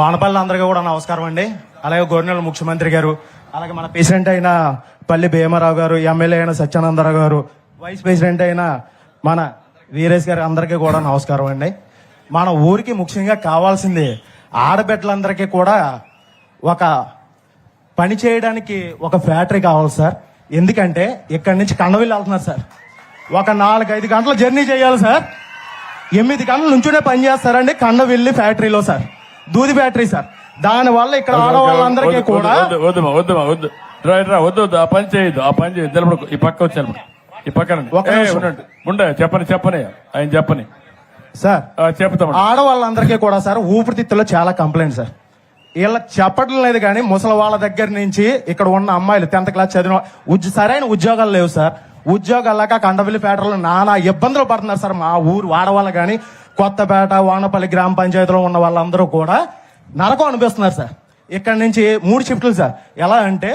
వానపల్లి అందరికీ కూడా నమస్కారం అండి. అలాగే గవర్నర్ ముఖ్యమంత్రి గారు అలాగే మన ప్రెసిడెంట్ అయిన పల్లి భీమారావు గారు ఎమ్మెల్యే అయిన సత్యానందరావు గారు వైస్ ప్రెసిడెంట్ అయిన మన వీరేష్ గారు అందరికీ కూడా నమస్కారం అండి. మన ఊరికి ముఖ్యంగా కావాల్సింది ఆడబిడ్డలందరికీ కూడా ఒక పని చేయడానికి ఒక ఫ్యాక్టరీ కావాలి సార్. ఎందుకంటే ఇక్కడి నుంచి కండవిల్లి వెళ్తున్నారు సార్. ఒక నాలుగైదు గంటల జర్నీ చేయాలి సార్. ఎనిమిది గంటల నుంచునే పని చేస్తారండి కండవిల్లి ఫ్యాక్టరీలో సార్. దూది ఫ్యాక్టరీ సార్. దాని వల్ల ఇక్కడ ఆడవాళ్ళందరికీ కూడా వద్దు వద్దు వద్దు వద్దు రా వద్దు వద్దు ఆ పని చేయొద్దు ఆ పని చేయొద్దు. నిలబడు. ఈ పక్క వచ్చాను ఈ పక్కన. ఉండండి ఉండే చెప్పని చెప్పని ఆయన చెప్పని. సార్ చెప్తాం ఆడవాళ్ళందరికీ కూడా సార్ ఊపిరితిత్తులో చాలా కంప్లైంట్ సార్. వీళ్ళ చెప్పడం లేదు కానీ ముసలి వాళ్ళ దగ్గర నుంచి ఇక్కడ ఉన్న అమ్మాయిలు టెన్త్ క్లాస్ చదివిన సరైన ఉద్యోగాలు లేవు సార్. ఉద్యోగాలు లేక కండవిల్లి పేటలో నానా ఇబ్బందులు పడుతున్నారు సార్ మా ఊరు వాడవాళ్ళు కానీ కొత్తపేట వానపల్లి గ్రామ పంచాయతీలో ఉన్న వాళ్ళందరూ కూడా నరకం అనిపిస్తున్నారు సార్. ఇక్కడ నుంచి మూడు షిఫ్ట్లు సార్. ఎలా అంటే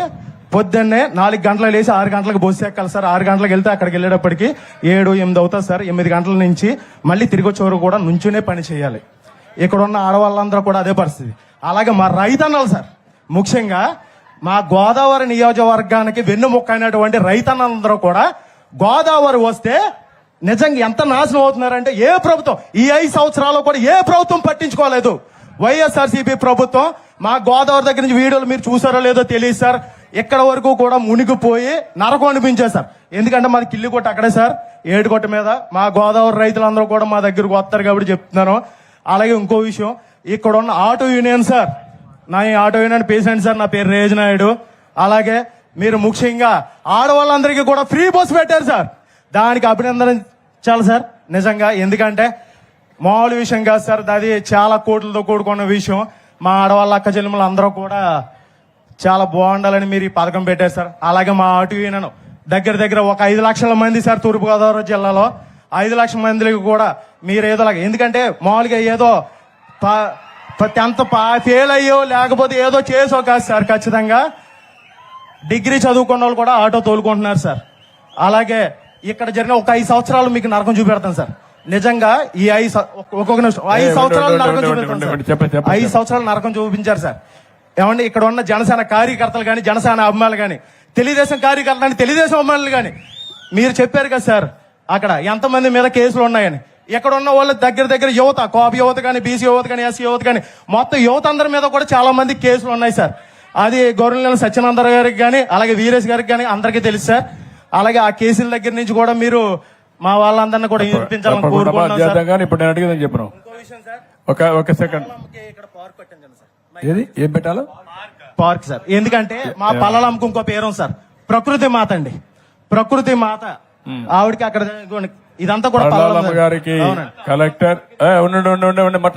పొద్దున్నే నాలుగు గంటలకు లేచి ఆరు గంటలకు బస్సు ఎక్కాలి సార్. ఆరు గంటలకు వెళ్తే అక్కడికి వెళ్ళేటప్పటికి ఏడు ఎనిమిది అవుతుంది సార్. ఎనిమిది గంటల నుంచి మళ్ళీ తిరిగి వచ్చే వరకు కూడా నుంచునే పని చేయాలి. ఇక్కడ ఉన్న ఆడవాళ్ళందరూ కూడా అదే పరిస్థితి. అలాగే మా రైతన్నలు సార్. ముఖ్యంగా మా గోదావరి నియోజకవర్గానికి వెన్నుముక్క అయినటువంటి రైతన్నలందరూ కూడా గోదావరి వస్తే నిజంగా ఎంత నాశనం అవుతున్నారంటే ఏ ప్రభుత్వం ఈ ఐదు సంవత్సరాలు కూడా ఏ ప్రభుత్వం పట్టించుకోలేదు. వైఎస్ఆర్సీపీ ప్రభుత్వం మా గోదావరి దగ్గర నుంచి వీడియోలు మీరు చూసారో లేదో తెలియదు సార్. ఇక్కడ వరకు కూడా మునిగిపోయి నరకం అనిపించారు సార్. ఎందుకంటే మనకి ఇల్లు కొట్టు అక్కడే సార్. ఏడుకొట్ట మీద మా గోదావరి రైతులందరూ కూడా మా దగ్గరకు వస్తారు కాబట్టి చెప్తున్నాను. అలాగే ఇంకో విషయం ఇక్కడ ఉన్న ఆటో యూనియన్ సార్. నా ఈ ఆటో యూనియన్ పేషెంట్ సార్ నా పేరు రేజ్ నాయుడు అలాగే మీరు ముఖ్యంగా ఆడవాళ్ళందరికీ కూడా ఫ్రీ బస్ పెట్టారు సార్. దానికి అభినందన చాలు సార్. నిజంగా ఎందుకంటే మామూలు విషయం కాదు సార్. అది చాలా కోట్లతో కూడుకున్న విషయం. మా ఆడవాళ్ళ అక్క చెల్లెములు అందరూ కూడా చాలా బాగుండాలని మీరు ఈ పథకం పెట్టారు సార్. అలాగే మా ఆటో వినను దగ్గర దగ్గర ఒక ఐదు లక్షల మంది సార్ తూర్పుగోదావరి జిల్లాలో. ఐదు లక్షల మందికి కూడా మీరు ఏదో ఎందుకంటే మామూలుగా ఏదో టెన్త్ ఫెయిల్ అయ్యో లేకపోతే ఏదో చేసో కాదు సార్ ఖచ్చితంగా. డిగ్రీ చదువుకున్న వాళ్ళు కూడా ఆటో తోలుకుంటున్నారు సార్. అలాగే ఇక్కడ జరిగిన ఒక ఐదు సంవత్సరాలు మీకు నరకం చూపెడతాను సార్. నిజంగా ఈ ఐదు ఒక్కొక్క నిమిషం. ఐదు సంవత్సరాలు నరకం చెప్పండి, ఐదు. సంవత్సరాలు నరకం చూపించారు సార్. ఏమండి ఇక్కడ ఉన్న జనసేన కార్యకర్తలు కానీ జనసేన అభిమానులు కానీ తెలుగుదేశం కార్యకర్తలు కానీ తెలుగుదేశం అభిమానులు కానీ మీరు చెప్పారు కదా సార్ అక్కడ ఎంతమంది మీద కేసులు ఉన్నాయని. ఇక్కడ ఉన్న వాళ్ళ దగ్గర దగ్గర యువత కోప యువత కానీ బీసీ యువత కానీ ఎస్సీ యువత కానీ మొత్తం యువత అందరి మీద కూడా చాలా మంది కేసులు ఉన్నాయి సార్. అది గౌరవ సత్యనందర గారికి కానీ అలాగే వీరేష్ గారికి కానీ అందరికీ తెలుసు సార్. అలాగే ఆ కేసుల దగ్గర నుంచి కూడా మీరు మా వాళ్ళందరినీ కూడా వినిపించాలని తప్పకుండా కోరుకుంటున్నాం సార్. చేద్దాం కానీ ఇప్పుడు నేను అడిగిందని చెప్పను. ఒక ఒక సెకండ్ ఇక్కడ పార్క్ పెట్టండి సార్. ఏది? ఏం పెట్టాలో? Park sir. ఎందుకంటే మా పల్లలమ్మకు ఇంకో పేరు సార్. ప్రకృతి మాత అండి. ప్రకృతి మాత. ఆవిడకి అక్కడ ఇదంతా కూడా పల్లాలమ్మ. గారికి. కలెక్టర్ ఉండు ఉండు, ఉండు ఉండు మాట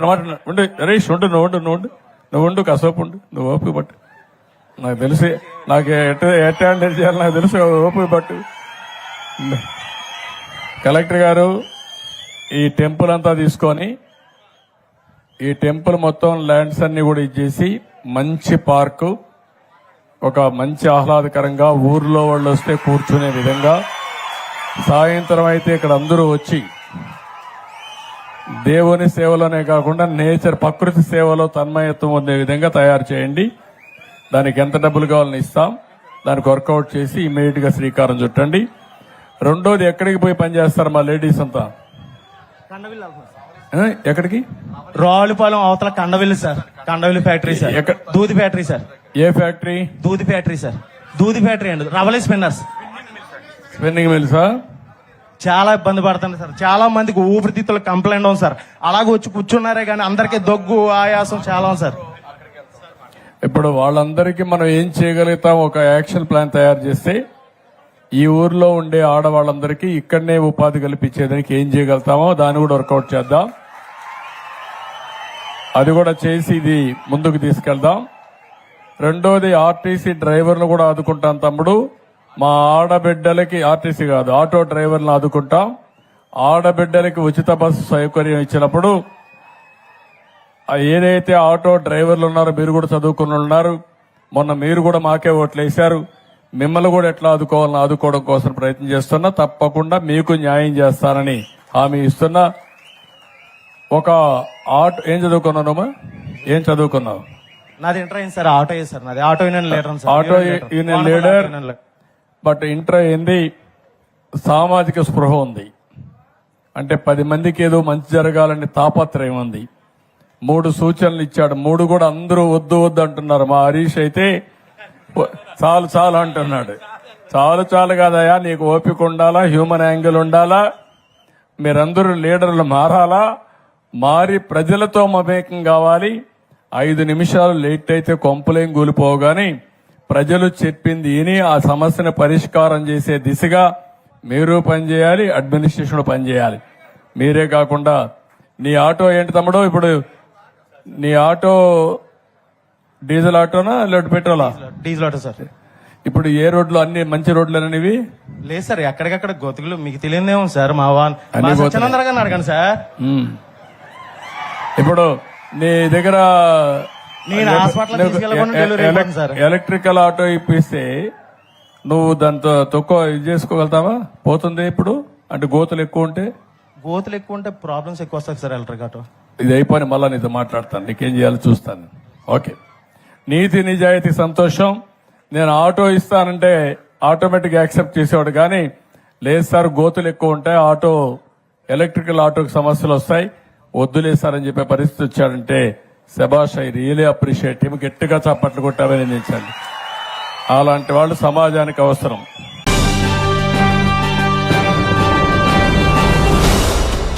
ఉండు. రేష్ ఉండు నువ్వు ఉండు నువ్వు ఉండు. నువ్వు ఉండు కసోపు ఉండు. నువ్వు ఓపిక పట్టు. నాకు తెలిసి. నాకు ఎట్ ఎట్ హ్యాండిల్ చేయాలి నాకు తెలుసు ఓపి పట్టు. కలెక్టర్ గారు ఈ టెంపుల్ అంతా తీసుకొని ఈ టెంపుల్ మొత్తం ల్యాండ్స్ అన్ని కూడా ఇచ్చేసి మంచి పార్కు ఒక మంచి ఆహ్లాదకరంగా ఊర్లో వాళ్ళు వస్తే కూర్చునే విధంగా సాయంత్రం అయితే ఇక్కడ అందరూ వచ్చి దేవుని సేవలోనే కాకుండా నేచర్ ప్రకృతి సేవలో తన్మయత్వం ఉండే విధంగా తయారు చేయండి. దానికి ఎంత డబ్బులు కావాలని ఇస్తాం? దానికి వర్కౌట్ చేసి ఇమీడియట్గా శ్రీకారం చుట్టండి. రెండోది ఎక్కడికి పోయి పనిచేస్తారు మా లేడీస్ అంతా? సార్. ఎక్కడికి? రావులపాలెం అవతల Kandavilli sir. Kandavilli factory sir. ఎక్కడ? దూది ఫ్యాక్టరీ సార్. ఏ ఫ్యాక్టరీ? దూది ఫ్యాక్టరీ సార్. దూది ఫ్యాక్టరీ అండి. రవలీ స్పిన్నర్స్. స్పిన్నింగ్ మిల్సా చాలా ఇబ్బంది పడుతుంది సార్. చాలా మందికి ఊపిరితిత్తులు కంప్లైంట్ ఉంది సార్. అలాగే వచ్చి కూర్చున్నారే కానీ అందరికీ దగ్గు ఆయాసం చాలా ఉంది సార్. ఇప్పుడు వాళ్ళందరికీ మనం ఏం చేయగలుగుతాం? ఒక యాక్షన్ ప్లాన్ తయారు చేస్తే ఈ ఊర్లో ఉండే ఆడవాళ్ళందరికీ ఇక్కడనే ఉపాధి కల్పించేదానికి ఏం చేయగలుగుతామో దాన్ని కూడా వర్కౌట్ చేద్దాం. అది కూడా చేసి ఇది ముందుకు తీసుకెళ్దాం. రెండోది ఆర్టీసీ డ్రైవర్లు కూడా ఆదుకుంటాం తమ్ముడు. మా ఆడబిడ్డలకి ఆర్టీసీ కాదు ఆటో డ్రైవర్లను ఆదుకుంటాం. ఆడబిడ్డలకి ఉచిత బస్సు సౌకర్యం ఇచ్చినప్పుడు ఏదైతే ఆటో డ్రైవర్లు ఉన్నారో మీరు కూడా చదువుకుని ఉన్నారు. మొన్న మీరు కూడా మాకే ఓట్లు వేశారు. మిమ్మల్ని కూడా ఎట్లా ఆదుకోవాలని ఆదుకోవడం కోసం ప్రయత్నం చేస్తున్నా. తప్పకుండా మీకు న్యాయం చేస్తానని హామీ ఇస్తున్నా. ఒక ఆటో ఏం చదువుకున్నానమ్మా ఏం చదువుకున్నావు? నాది ఇంటర్ అయింది సార్ ఆటో సార్ నాది. Auto union leader auto union leader. But inter ఏంది సామాజిక స్పృహ ఉంది. అంటే పది మందికి ఏదో మంచి జరగాలని తాపత్రయం ఉంది. మూడు సూచనలు ఇచ్చాడు. మూడు కూడా అందరూ వద్దు వద్దు అంటున్నారు. మా హరీష్ అయితే చాలు చాలు అంటున్నాడు. చాలు చాలు కాదయా నీకు ఓపిక ఉండాలా హ్యూమన్ యాంగిల్ ఉండాలా మీరందరూ లీడర్లు మారాలా మారి ప్రజలతో మమేకం కావాలి. ఐదు నిమిషాలు లేట్ అయితే కొంపలేం కూలిపోగాని ప్రజలు చెప్పింది విని ఆ సమస్యను పరిష్కారం చేసే దిశగా మీరు పనిచేయాలి అడ్మినిస్ట్రేషన్ పనిచేయాలి. మీరే కాకుండా నీ ఆటో ఏంటి తమ్ముడు ఇప్పుడు నీ ఆటో డీజిల్ ఆటోనా లేదా పెట్రోలా? Diesel auto sir. ఇప్పుడు ఏ రోడ్లు అన్ని మంచి రోడ్లేననివి లేదు సార్ ఎక్కడికక్కడ గొతుకులు మీకు తెలియదేమో సార్ మా వాన్ అన్ని మా పోతున్నాయి. సత్యనందర గారిని అడగండి సార్. ఇప్పుడు నీ దగ్గర నేను హాస్పిటల్ నీకు తీసుకెళ్ళకుండా ఎ- డెలివరీ ఎ- అయిపోతుంది సార్. ఎలక్ట్రికల్ ఆటో ఇప్పిస్తే నువ్వు దాంతో తక్కువ ఇది చేసుకోగలుగుతావా? పోతుంది ఇప్పుడు? అంటే గోతులు ఎక్కువ ఉంటే? గోతులు ఎక్కువ ఉంటే ప్రాబ్లమ్స్ ఎక్కువ వస్తాయి సార్ ఎలక్ట్రిక్ ఆటో. ఇది అయిపోయి మళ్ళీ నీతో మాట్లాడతాను. నీకేం చేయాలో చూస్తాను. ఓకే. నీతి నిజాయితీ సంతోషం. నేను ఆటో ఇస్తానంటే ఆటోమేటిక్గా యాక్సెప్ట్ చేసేవాడు కానీ లేదు సార్ గోతులు ఎక్కువ ఉంటాయి ఆటో ఎలక్ట్రికల్ ఆటోకి సమస్యలు వస్తాయి. వద్దులేదు సార్ అని చెప్పే పరిస్థితి వచ్చాడంటే శబాష్ ఐ రియలీ అప్రిషియేట్ హిమ్. గట్టిగా చప్పట్లు కొట్టామని నేను అలాంటి వాళ్ళు సమాజానికి అవసరం.